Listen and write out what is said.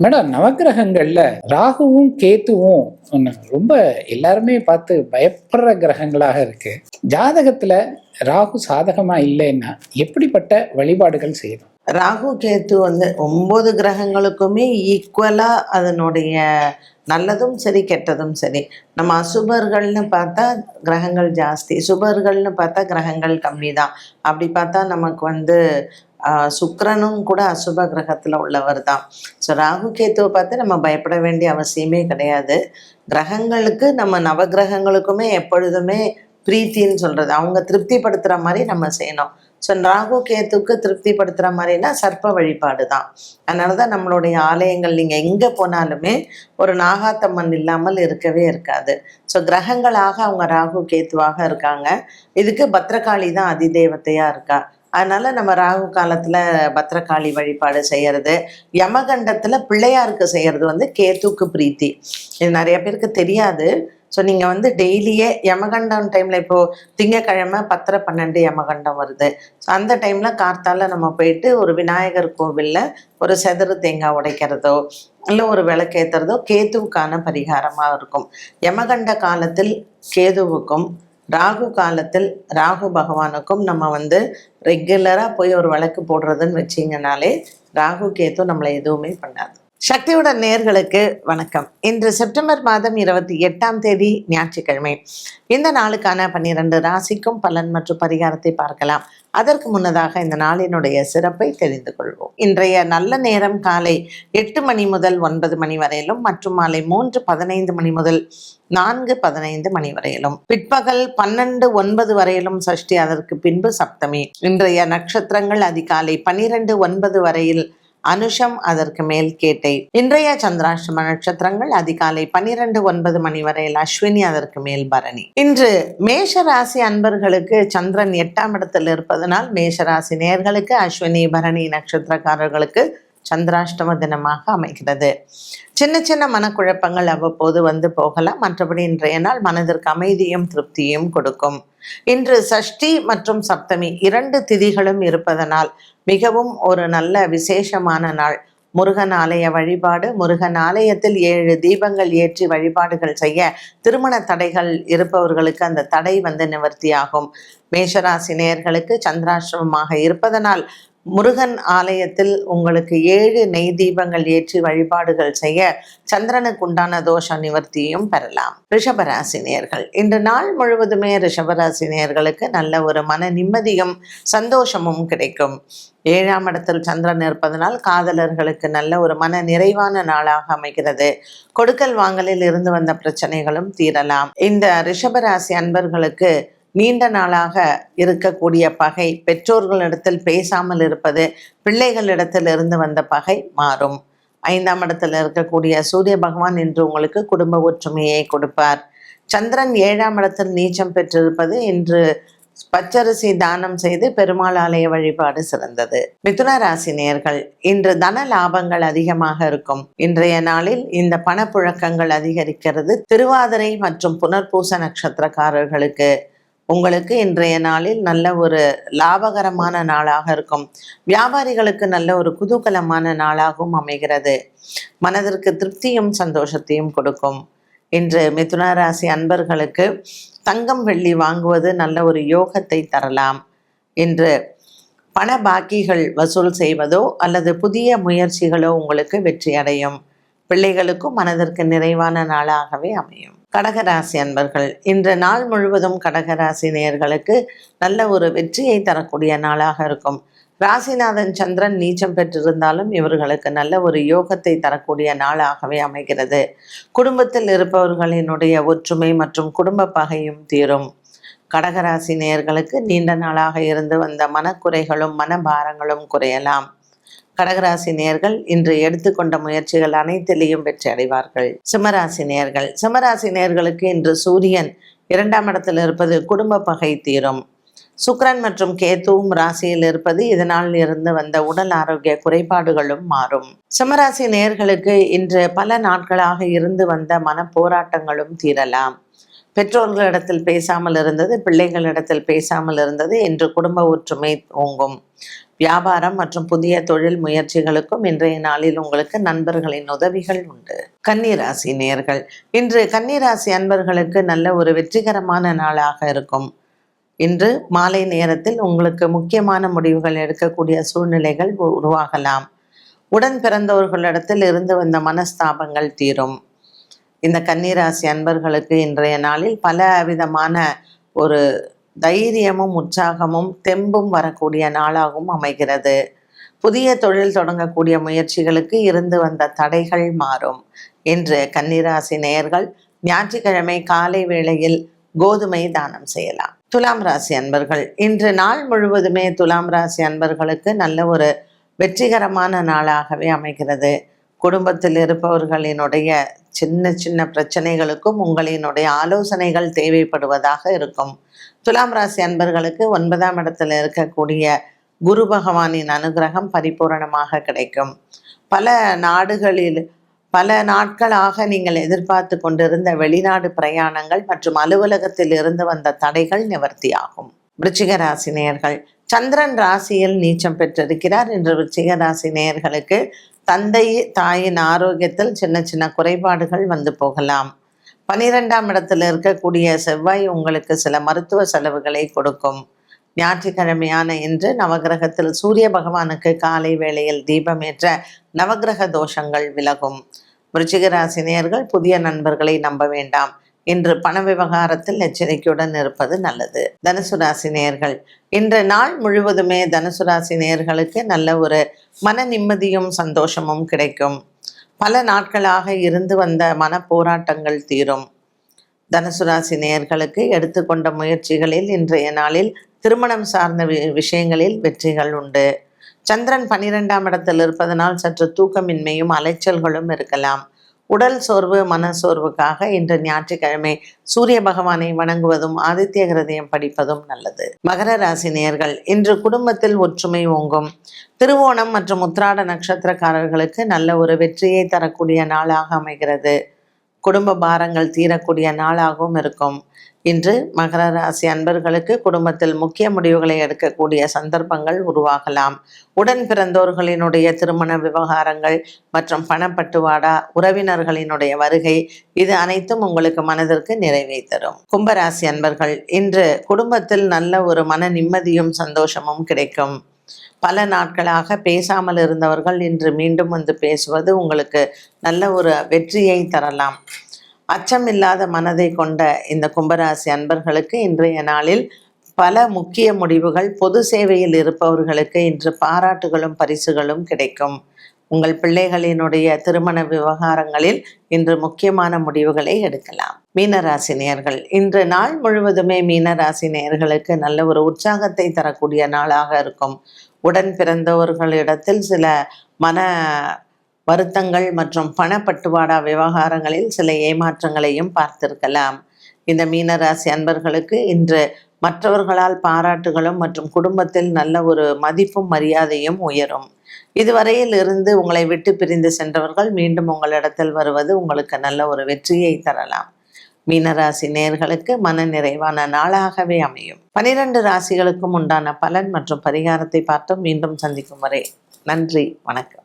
Madam நவகிரகங்கள்ல ராகுவும் கேத்துவும் ரொம்ப எல்லாருமே பார்த்து பயப்படுற கிரகங்களாக இருக்கு. ஜாதகத்துல ராகு சாதகமா இல்லைன்னா எப்படிப்பட்ட வழிபாடுகள் செய்யணும்? ராகு கேத்து வந்து ஒன்பது கிரகங்களுக்குமே ஈக்குவலா அதனுடைய நல்லதும் சரி கெட்டதும் சரி. நம்ம அசுபர்கள்னு பார்த்தா கிரகங்கள் ஜாஸ்தி சுபர்கள்னு பார்த்தா கிரகங்கள் கம்மி தான் அப்படி பார்த்தா நமக்கு வந்து சுக்கரனும் கூட அசுப கிரகத்தில் உள்ளவர் தான் ஸோ ராகு கேத்துவை பார்த்து நம்ம பயப்பட வேண்டிய அவசியமே கிடையாது. கிரகங்களுக்கு நம்ம நவகிரகங்களுக்குமே எப்பொழுதுமே பிரீத்தின்னு சொல்கிறது அவங்க திருப்திப்படுத்துகிற மாதிரி நம்ம செய்யணும். ஸோ ராகு கேத்துக்கு திருப்திப்படுத்துகிற மாதிரினா சர்ப்ப வழிபாடு தான் அதனால தான் நம்மளுடைய ஆலயங்கள் நீங்கள் எங்கே போனாலுமே ஒரு நாகாத்தம்மன் இல்லாமல் இருக்கவே இருக்காது. ஸோ கிரகங்களாக அவங்க ராகு கேத்துவாக இருக்காங்க. இதுக்கு பத்ரகாளி தான் அதிதேவத்தையாக இருக்கா? அதனால நம்ம ராகு காலத்தில் பத்திரகாளி வழிபாடு செய்யறது யமகண்டத்தில் பிள்ளையாருக்கு செய்யறது வந்து கேத்துக்கு பிரீத்தி. இது நிறைய பேருக்கு தெரியாது. ஸோ நீங்கள் வந்து டெய்லியே யமகண்டம் டைமில் இப்போது திங்கக்கிழமை பத்தரை பன்னெண்டு யமகண்டம் வருது. ஸோ அந்த டைமில் கார்த்தால நம்ம போயிட்டு ஒரு விநாயகர் கோவிலில் ஒரு செதறு தேங்காய் உடைக்கிறதோ இல்லை ஒரு விளக்கேற்றுறதோ கேதுவுக்கான பரிகாரமாக இருக்கும். யமகண்ட காலத்தில் கேதுவுக்கும் ராகு காலத்தில் ராகு பகவானுக்கும் நம்ம வந்து ரெகுலராக போய் ஒரு விளக்கு போடுறதுன்னு வச்சிங்கனாலே ராகு கேது நம்மளை எதுவுமே பண்ணாது. சக்தியுடன் நேர்களுக்கு வணக்கம். இன்று செப்டம்பர் மாதம் இருபத்தி எட்டாம் தேதி ஞாயிற்றுக்கிழமை. இந்த நாளுக்கான பன்னிரண்டு ராசிக்கும் பலன் மற்றும் பரிகாரத்தை பார்க்கலாம். அதற்கு முன்னதாக இந்த நாளினுடைய சிறப்பை தெரிந்து கொள்வோம். இன்றைய நல்ல நேரம் காலை எட்டு மணி முதல் ஒன்பது மணி வரையிலும் மற்றும் மாலை மூன்று பதினைந்து மணி முதல் நான்கு பதினைந்து மணி வரையிலும். பிற்பகல் பன்னெண்டு ஒன்பது வரையிலும் சஷ்டி அதற்கு பின்பு சப்தமி. இன்றைய நட்சத்திரங்கள் அதிகாலை பன்னிரண்டு ஒன்பது வரையில் அனுஷம் அதற்கு மேல் கேட்டை. இன்றைய சந்திராஷ்டம நட்சத்திரங்கள் அதிகாலை பனிரெண்டு ஒன்பது மணி வரையில் அஸ்வினி அதற்கு மேல் பரணி. இன்று மேஷ ராசி அன்பர்களுக்கு சந்திரன் எட்டாம் இடத்தில் இருப்பதனால் மேஷ ராசி நேர்களுக்கு அஸ்வினி பரணி நட்சத்திரக்காரர்களுக்கு சந்திராஷ்டம தினமாக அமைகிறது. சின்ன சின்ன மனக்குழப்பங்கள் அவ்வப்போது வந்து போகலாம். மற்றபடி இன்றைய நாள் மனதிற்கு அமைதியும் திருப்தியும் கொடுக்கும். இன்று சஷ்டி மற்றும் சப்தமி இரண்டு திதிகளும் இருப்பதனால் மிகவும் ஒரு நல்ல விசேஷமான நாள். முருகன் ஆலய வழிபாடு முருகன் ஆலயத்தில் ஏழு தீபங்கள் ஏற்றி வழிபாடுகள் செய்ய திருமண தடைகள் இருப்பவர்களுக்கு அந்த தடை வந்து நிவர்த்தியாகும். மேஷராசி நேயர்களுக்கு சந்திராசிரமமாக இருப்பதனால் முருகன் ஆலயத்தில் உங்களுக்கு ஏழு நெய் தீபங்கள் ஏற்றி வழிபாடுகள் செய்ய சந்திரனுக்கு உண்டான தோஷ நிவர்த்தியும் பெறலாம். ரிஷபராசினியர்கள். இன்று நாள் முழுவதுமே ரிஷபராசினியர்களுக்கு நல்ல ஒரு மன நிம்மதியும் சந்தோஷமும் கிடைக்கும். ஏழாம் இடத்தில் சந்திரன் இருப்பதனால் காதலர்களுக்கு நல்ல ஒரு மன நிறைவான நாளாக அமைகிறது. கொடுக்கல் வாங்கலில் இருந்து வந்த பிரச்சனைகளும் தீரலாம். இந்த ரிஷபராசி அன்பர்களுக்கு நீண்ட நாளாக இருக்கக்கூடிய பகை பெற்றோர்களிடத்தில் பேசாமல் இருப்பது பிள்ளைகளிடத்தில் இருந்து வந்த பகை மாறும். ஐந்தாம் இடத்தில் இருக்கக்கூடிய சூரிய பகவான் இன்று உங்களுக்கு குடும்ப ஒற்றுமையை கொடுப்பார். சந்திரன் ஏழாம் இடத்தில் நீச்சம் பெற்றிருப்பது இன்று பச்சரிசி தானம் செய்து பெருமாள் ஆலய வழிபாடு சிறந்தது. மிதுன ராசி நேர்கள் இன்று தன லாபங்கள் அதிகமாக இருக்கும். இன்றைய நாளில் இந்த பணப்புழக்கங்கள் அதிகரிக்கிறது. திருவாதிரை மற்றும் புனர்பூச நட்சத்திரக்காரர்களுக்கு உங்களுக்கு இன்றைய நாளில் நல்ல ஒரு லாபகரமான நாளாக இருக்கும். வியாபாரிகளுக்கு நல்ல ஒரு குதூகலமான நாளாகவும் அமைகிறது. மனதிற்கு திருப்தியும் சந்தோஷத்தையும் கொடுக்கும். இன்று மிதுன ராசி அன்பர்களுக்கு தங்கம் வெள்ளி வாங்குவது நல்ல ஒரு யோகத்தை தரலாம். இன்று பண பாக்கிகள் வசூல் செய்வதோ அல்லது புதிய முயற்சிகளோ உங்களுக்கு வெற்றி அடையும் பிள்ளைகளுக்கும் மனதிற்கு நிறைவான நாளாகவே அமையும். கடகராசி அன்பர்கள் இன்று நாள் முழுவதும் கடகராசி நேயர்களுக்கு நல்ல ஒரு வெற்றியை தரக்கூடிய நாளாக இருக்கும். ராசிநாதன் சந்திரன் நீச்சம் பெற்றிருந்தாலும் இவர்களுக்கு நல்ல ஒரு யோகத்தை தரக்கூடிய நாளாகவே அமைகிறது. குடும்பத்தில் இருப்பவர்களினுடைய ஒற்றுமை மற்றும் குடும்ப பகையும் தீரும். கடகராசி நேயர்களுக்கு நீண்ட நாளாக இருந்து வந்த மனக்குறைகளும் மனபாரங்களும் குறையலாம். கடகராசி நேயர்கள் இன்று எடுத்துக்கொண்ட முயற்சிகள் அனைத்திலையும் வெற்றி அடைவார்கள். சிம்மராசி நேர்கள் சிம்மராசி நேயர்களுக்கு இன்று சூரியன் இரண்டாம் இடத்தில் இருப்பது குடும்ப பகை தீரும். சுக்ரன் மற்றும் கேத்துவும் ராசியில் இருப்பது இதனால் இருந்து வந்த உடல் ஆரோக்கிய குறைபாடுகளும் மாறும். சிம்மராசி நேயர்களுக்கு இன்று பல நாட்களாக இருந்து வந்த மன போராட்டங்களும் தீரலாம். பெற்றோர்களிடத்தில் பேசாமல் இருந்தது பிள்ளைகளிடத்தில் பேசாமல் இருந்தது இன்று குடும்ப ஒற்றுமை ஓங்கும். வியாபாரம் மற்றும் புதிய தொழில் முயற்சிகளுக்கும் இன்றைய நாளில் உங்களுக்கு நண்பர்களின் உதவிகள் உண்டு. கன்னிராசி நேர்கள் இன்று கன்னிராசி அன்பர்களுக்கு நல்ல ஒரு வெற்றிகரமான நாளாக இருக்கும். இன்று மாலை நேரத்தில் உங்களுக்கு முக்கியமான முடிவுகள் எடுக்கக்கூடிய சூழ்நிலைகள் உ- உருவாகலாம். உடன் பிறந்தவர்களிடத்தில் இருந்து வந்த மனஸ்தாபங்கள் தீரும். இந்த கன்னிராசி அன்பர்களுக்கு இன்றைய நாளில் பல விதமான ஒரு தைரியமும் உற்சாகமும் தெம்பும் வரக்கூடிய நாளாகவும் அமைகிறது. புதிய தொழில் தொடங்கக்கூடிய முயற்சிகளுக்கு இருந்து வந்த தடைகள் மாறும். இன்று கன்னிராசி நேயர்கள் ஞாயிற்றுக்கிழமை காலை வேளையில் கோதுமை தானம் செய்யலாம். துலாம் ராசி அன்பர்கள் இன்று நாள் முழுவதுமே துலாம் ராசி அன்பர்களுக்கு நல்ல ஒரு வெற்றிகரமான நாளாகவே அமைகிறது. குடும்பத்தில் இருப்பவர்களினுடைய சின்ன சின்ன பிரச்சனைகளுக்கும் உங்களினுடைய ஆலோசனைகள் தேவைப்படுவதாக இருக்கும். துலாம் ராசி அன்பர்களுக்கு ஒன்பதாம் இடத்துல இருக்கக்கூடிய குரு பகவானின் அனுகிரகம் பரிபூரணமாக கிடைக்கும். பல நாடுகளில் பல நாட்களாக நீங்கள் எதிர்பார்த்து கொண்டிருந்த வெளிநாடு பிரயாணங்கள் மற்றும் அலுவலகத்தில் இருந்து வந்த தடைகள் நிவர்த்தியாகும். விருச்சிக ராசி நேயர்கள் சந்திரன் ராசியில் நீச்சம் பெற்றிருக்கிறார் இன்று விருச்சிக ராசி நேயர்களுக்கு தந்தை தாயின் ஆரோக்கியத்தில் சின்ன சின்ன குறைபாடுகள் வந்து போகலாம். பனிரெண்டாம் இடத்துல இருக்கக்கூடிய செவ்வாய் உங்களுக்கு சில மருத்துவ செலவுகளை கொடுக்கும். ஞாயிற்றுக்கிழமையான இன்று நவகிரகத்தில் சூரிய பகவானுக்கு காலை வேளையில் தீபமேற்ற நவகிரக தோஷங்கள் விலகும். விருச்சிகராசினியர்கள் புதிய நண்பர்களை நம்ப வேண்டாம். இன்று பண விவகாரத்தில் எச்சரிக்கையுடன் இருப்பது நல்லது. தனுசு ராசி நேயர்கள் இன்று நாள் முழுவதுமே தனுசு ராசி நேயர்களுக்கு நல்ல ஒரு மன நிம்மதியும் சந்தோஷமும் கிடைக்கும். பல நாட்களாக இருந்து வந்த மன போராட்டங்கள் தீரும். தனுசு ராசி நேயர்களுக்கு எடுத்துக்கொண்ட முயற்சிகளில் இன்றைய நாளில் திருமணம் சார்ந்த வி- விஷயங்களில் வெற்றிகள் உண்டு. சந்திரன் பன்னிரெண்டாம் இடத்தில் இருப்பதனால் சற்று தூக்கமின்மையும் அலைச்சல்களும் இருக்கலாம். உடல் சோர்வு மன சோர்வுக்காக இன்று ஞாயிற்றுக்கிழமை சூரிய பகவானை வணங்குவதும் ஆதித்ய கிரதயம் படிப்பதும் நல்லது. மகர ராசி நேர்கள் இன்று குடும்பத்தில் ஒற்றுமை ஓங்கும். திருவோணம் மற்றும் உத்ராட நட்சத்திரக்காரர்களுக்கு நல்ல ஒரு வெற்றியை தரக்கூடிய நாளாக அமைகிறது. குடும்ப பாரங்கள் தீரக்கூடிய நாளாகவும் இருக்கும். இன்று மகர ராசி அன்பர்களுக்கு குடும்பத்தில் முக்கிய முடிவுகளை எடுக்கக்கூடிய சந்தர்ப்பங்கள் உருவாகலாம். உடன் பிறந்தோர்களினுடைய திருமண விவகாரங்கள் மற்றும் பணப்பட்டுவாடா உறவினர்களினுடைய வருகை இது அனைத்தும் உங்களுக்கு மனதிற்கு நிறைவை தரும். கும்பராசி அன்பர்கள் இன்று குடும்பத்தில் நல்ல ஒரு மன நிம்மதியும் சந்தோஷமும் கிடைக்கும். பல நாட்களாக பேசாமல் இருந்தவர்கள் இன்று மீண்டும் வந்து பேசுவது உங்களுக்கு நல்ல ஒரு வெற்றியை தரலாம். அச்சமில்லாத மனதை கொண்ட இந்த கும்பராசி அன்பர்களுக்கு இன்றைய நாளில் பல முக்கிய முடிவுகள் பொது சேவையில் இருப்பவர்களுக்கு இன்று பாராட்டுகளும் பரிசுகளும் கிடைக்கும். உங்கள் பிள்ளைகளினுடைய திருமண விவகாரங்களில் இன்று முக்கியமான முடிவுகளை எடுக்கலாம். மீனராசினியர்கள் இன்று நாள் முழுவதுமே மீனராசினியர்களுக்கு நல்ல ஒரு உற்சாகத்தை தரக்கூடிய நாளாக இருக்கும். உடன் பிறந்தவர்களிடத்தில் சில மன வருத்தங்கள் மற்றும் பணப்பட்டுவாடா விவகாரங்களில் சில ஏமாற்றங்களையும் பார்த்திருக்கலாம். இந்த மீனராசி அன்பர்களுக்கு இன்று மற்றவர்களால் பாராட்டுகளும் மற்றும் குடும்பத்தில் நல்ல ஒரு மதிப்பும் மரியாதையும் உயரும். இதுவரையில் இருந்து உங்களை விட்டு பிரிந்து சென்றவர்கள் மீண்டும் உங்களிடத்தில் வருவது உங்களுக்கு நல்ல ஒரு வெற்றியை தரலாம். மீனராசி நேர்களுக்கு மன நிறைவான நாளாகவே அமையும். பனிரெண்டு ராசிகளுக்கும் உண்டான பலன் மற்றும் பரிகாரத்தை பார்த்து மீண்டும் சந்திக்கும் வரை நன்றி வணக்கம்.